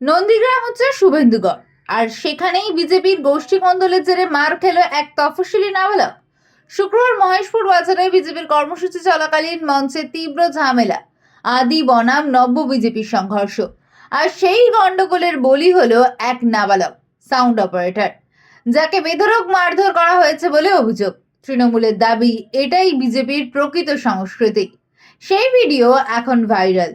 নন্দীগ্রাম হচ্ছে শুভেন্দুগড়। আর সেখানেই বিজেপির গোষ্ঠী কন্দলের জেরে মার খেল এক তফসিলি নাবালক। শুক্রবার মহেশপুর বাজারে বিজেপির কর্মসূচি চলাকালীন মঞ্চে তীব্র ঝামেলা। আদি, বনাম, নব্য বিজেপির সংঘর্ষ। আর সেই গন্ডগোলের বলি হলো এক নাবালক, সাউন্ড অপারেটর, যাকে বেধরক মারধর করা হয়েছে বলে অভিযোগ। তৃণমূলের দাবি, এটাই বিজেপির প্রকৃত সংস্কৃতি। সেই ভিডিও এখন ভাইরাল।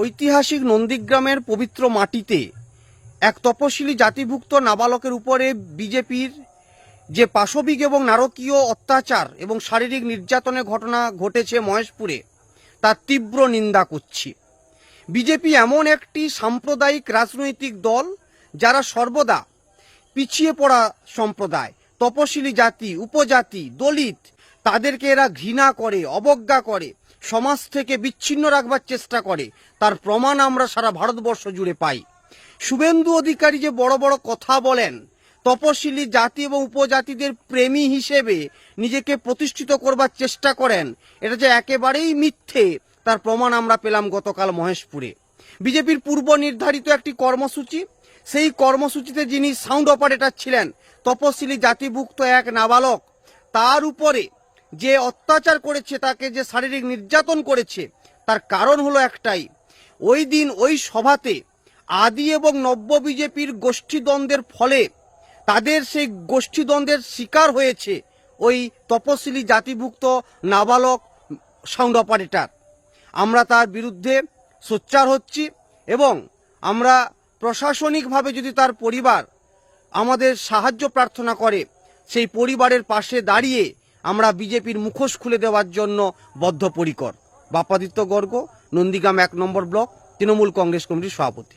ঐতিহাসিক নন্দীগ্রামের পবিত্র মাটিতে এক তপশিলি জাতিভুক্ত নাবালকের উপরে বিজেপির যে পাশবিক এবং নারকীয় অত্যাচার এবং শারীরিক নির্যাতনের ঘটনা ঘটেছে মহেশপুরে, তার তীব্র নিন্দা করছি। বিজেপি এমন একটি সাম্প্রদায়িক রাজনৈতিক দল যারা সর্বদা পিছিয়ে পড়া সম্প্রদায়, তপশিলি জাতি, উপজাতি, দলিত, তাদেরকে এরা ঘৃণা করে, অবজ্ঞা করে, সমাজ থেকে বিচ্ছিন্ন রাখবার চেষ্টা করে। তার প্রমাণ আমরা সারা ভারতবর্ষ জুড়ে পাই। শুভেন্দু অধিকারী যে বড় বড় কথা বলেন তপশিলি জাতি এবং উপজাতিদের প্রেমী হিসেবে নিজেকে প্রতিষ্ঠিত করবার চেষ্টা করেন। এটা যে একেবারেই মিথ্যে, তার প্রমাণ আমরা পেলাম গতকাল মহেশপুরে। বিজেপির পূর্ব নির্ধারিত একটি কর্মসূচি, সেই কর্মসূচিতে যিনি সাউন্ড অপারেটর ছিলেন, তপশিলি জাতিভুক্ত এক নাবালক, তার উপরে যে অত্যাচার করেছে, তাকে যে শারীরিক নির্যাতন করেছে, তার কারণ হলো একটাই। ওই দিন ওই সভাতে আদি এবং নব্য বিজেপির গোষ্ঠীদ্বন্দ্বের ফলে তাদের সেই গোষ্ঠীদ্বন্দ্বের শিকার হয়েছে ওই তপশিলি জাতিভুক্ত নাবালক সাউন্ড অপারেটর। আমরা তার বিরুদ্ধে সোচ্চার হচ্ছি এবং আমরা প্রশাসনিকভাবে যদি তার পরিবার আমাদের সাহায্য প্রার্থনা করে, সেই পরিবারের পাশে দাঁড়িয়ে আমরা বিজেপির মুখোশ খুলে দেওয়ার জন্য বদ্ধপরিকর। বাপাদিত্য গর্গ, নন্দীগ্রাম এক নম্বর ব্লক, তৃণমূল কংগ্রেস কমিটির সভাপতি।